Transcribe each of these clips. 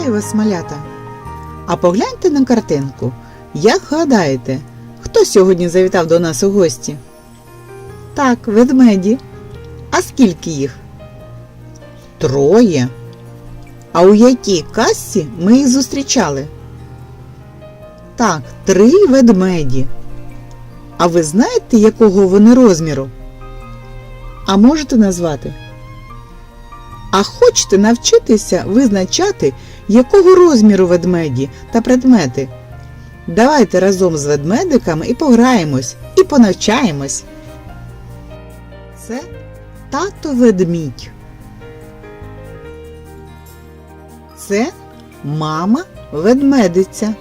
Вітаю вас, малята! А погляньте на картинку. Як гадаєте, хто сьогодні завітав до нас у гості? Так, ведмеді. А скільки їх? Троє. А у якій касці ми їх зустрічали? Так, три ведмеді. А ви знаєте, якого вони розміру? А можете назвати? А хочете навчитися визначати, якого розміру ведмеді та предмети? Давайте разом з ведмедиками і пограємось, і понавчаємось. Це тато ведмідь. Це мама ведмедиця.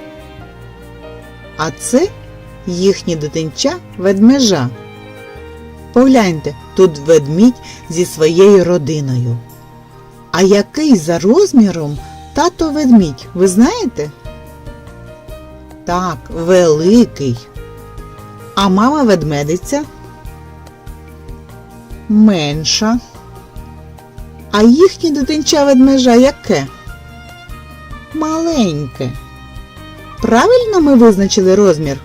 А це їхнє дитинча ведмежа. Погляньте, тут ведмідь зі своєю родиною. А який за розміром тато ведмідь, ви знаєте? Так, великий. А мама ведмедиця? Менша. А їхнє дитинча ведмежа яке? Маленьке. Правильно ми визначили розмір?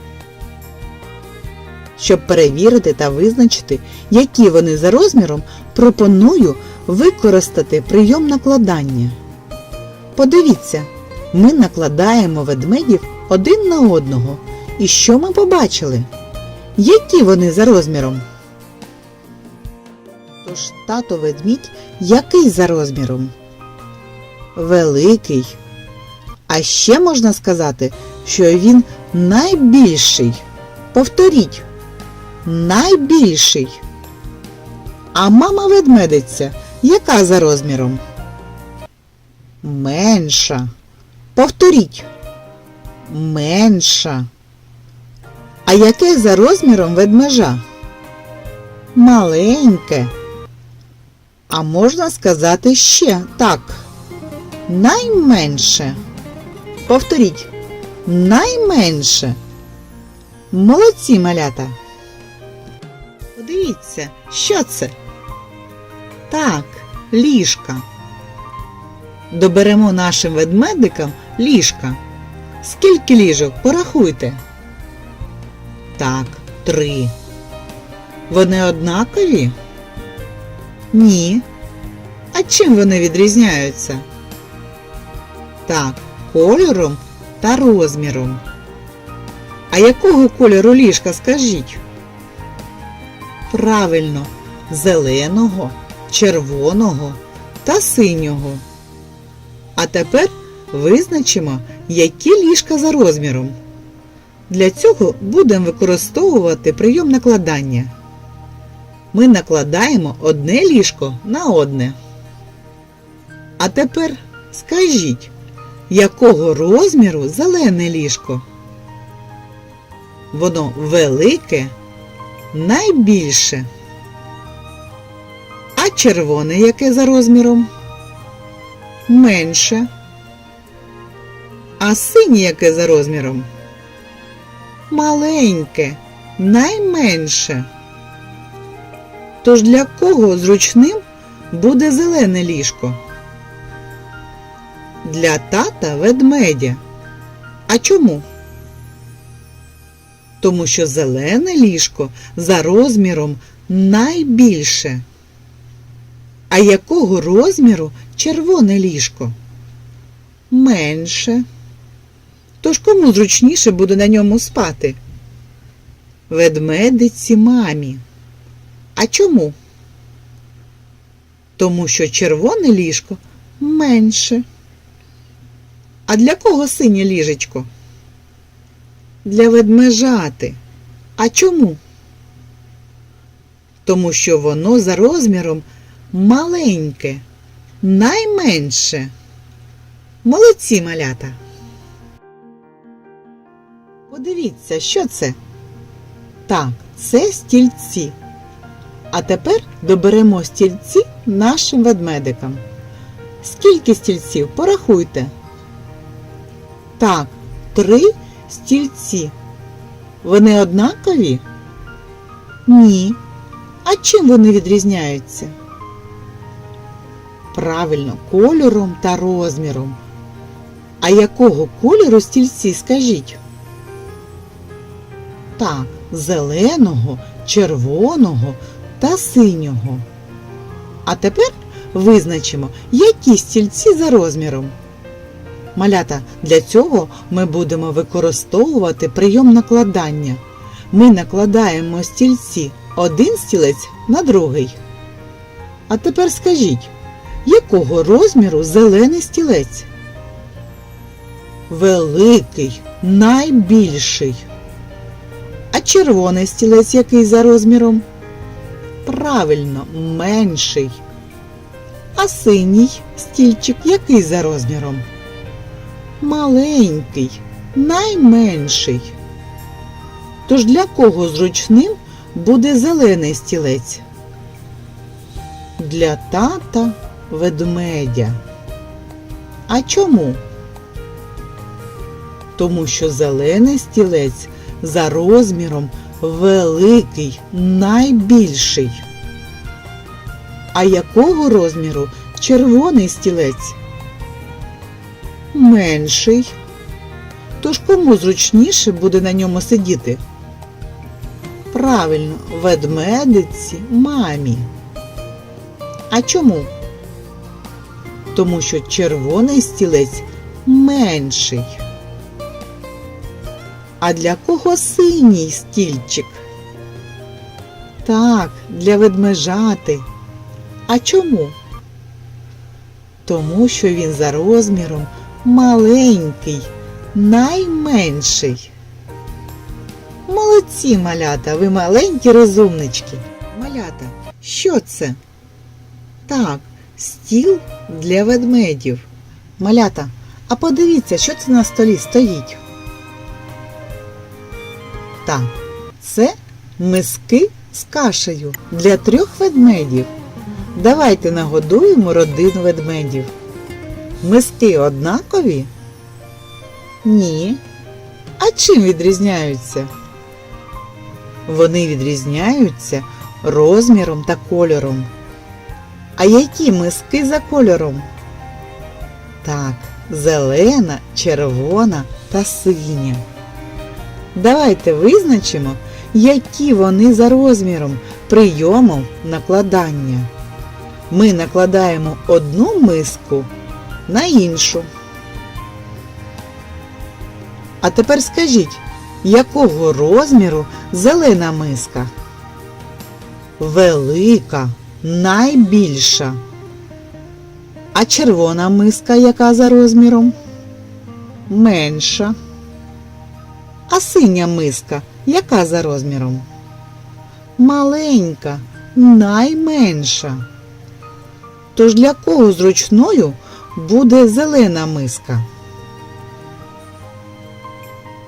Щоб перевірити та визначити, які вони за розміром, пропоную використати прийом накладання. Подивіться, ми накладаємо ведмедів один на одного. І що ми побачили? Які вони за розміром? Тож тато ведмідь який за розміром? Великий. А ще можна сказати, що він найбільший. Повторіть, найбільший. А мама ведмедиця яка за розміром? Менша. Повторіть. Менша. А яке за розміром ведмежа? Маленьке. А можна сказати ще так. Найменше. Повторіть. Найменше. Молодці малята. Подивіться, що це? Так, ліжка. Доберемо нашим ведмедикам ліжка. Скільки ліжок? Порахуйте. Так, три. Вони однакові? Ні. А чим вони відрізняються? Так, кольором та розміром. А якого кольору ліжка скажіть? Правильно, зеленого, червоного та синього. А тепер визначимо, які ліжка за розміром. Для цього будемо використовувати прийом накладання. Ми накладаємо одне ліжко на одне. А тепер скажіть, якого розміру зелене ліжко? Воно велике, найбільше. Червоне яке за розміром? Менше. А синє яке за розміром? Маленьке, найменше. Тож для кого зручним буде зелене ліжко? Для тата ведмедя. А чому? Тому що зелене ліжко за розміром найбільше. А якого розміру червоне ліжко? Менше. Тож кому зручніше буде на ньому спати? Ведмедиці мамі. А чому? Тому що червоне ліжко менше. А для кого синє ліжечко? Для ведмежати. А чому? Тому що воно за розміром маленьке, найменше. Молодці малята. Подивіться, що це? Так, це стільці. А тепер доберемо стільці нашим ведмедикам. Скільки стільців? Порахуйте. Так, три стільці. Вони однакові? Ні. А чим вони відрізняються? Правильно, кольором та розміром. А якого кольору стільці, скажіть? Так, зеленого, червоного та синього. А тепер визначимо, які стільці за розміром. Малята, для цього ми будемо використовувати прийом накладання. Ми накладаємо стільці один стілець на другий. А тепер скажіть, якого розміру зелений стілець? Великий, найбільший. А червоний стілець який за розміром? Правильно, менший. А синій стільчик який за розміром? Маленький, найменший. Тож для кого зручним буде зелений стілець? Для тата ведмедя. А чому? Тому що зелений стілець за розміром великий, найбільший. А якого розміру червоний стілець? Менший. Тож кому зручніше буде на ньому сидіти? Правильно, ведмедиці мамі. А чому? Тому що червоний стілець менший. А для кого синій стільчик? Так, для ведмежати. А чому? Тому що він за розміром маленький, найменший. Молодці, малята, ви маленькі розумнички. Малята, що це? Так, стіл для ведмедів. Малята, а подивіться, що це на столі стоїть. Так, це миски з кашею для трьох ведмедів. Давайте нагодуємо родину ведмедів. Миски однакові? Ні. А чим відрізняються? Вони відрізняються розміром та кольором. А які миски за кольором? Так, зелена, червона та синя. Давайте визначимо, які вони за розміром прийомом накладання. Ми накладаємо одну миску на іншу. А тепер скажіть, якого розміру зелена миска? Велика, найбільша. А червона миска яка за розміром? Менша. А синя миска яка за розміром? Маленька, найменша. Тож для кого зручною буде зелена миска?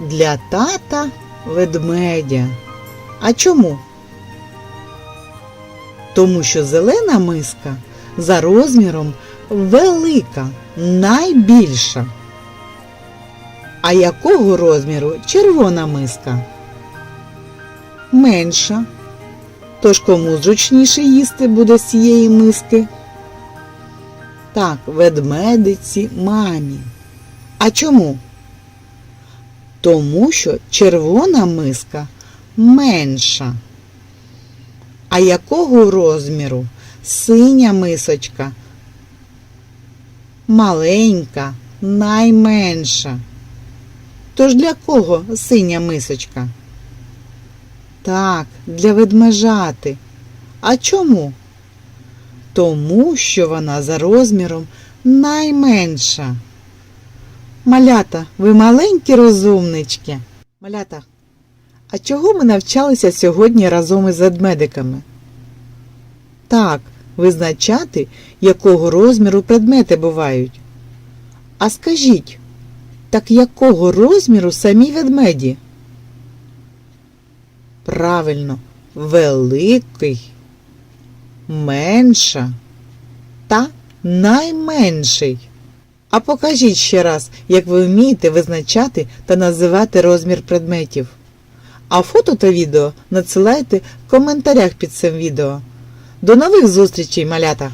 Для тата ведмедя. А чому? Тому що зелена миска за розміром велика, найбільша. А якого розміру червона миска? Менша. Тож кому зручніше їсти буде з цієї миски? Так, ведмедиці мамі. А чому? Тому що червона миска менша. А якого розміру? Синя мисочка. Маленька, найменша. Тож для кого синя мисочка? Так, для ведмежати. А чому? Тому що вона за розміром найменша. Малята, ви маленькі розумнички. Малята, а чого ми навчалися сьогодні разом із ведмедиками? Так, визначати, якого розміру предмети бувають. А скажіть, так якого розміру самі ведмеді? Правильно, великий, менша та найменший. А покажіть ще раз, як ви вмієте визначати та називати розмір предметів. А фото та відео надсилайте в коментарях під цим відео. До нових зустрічей, малята!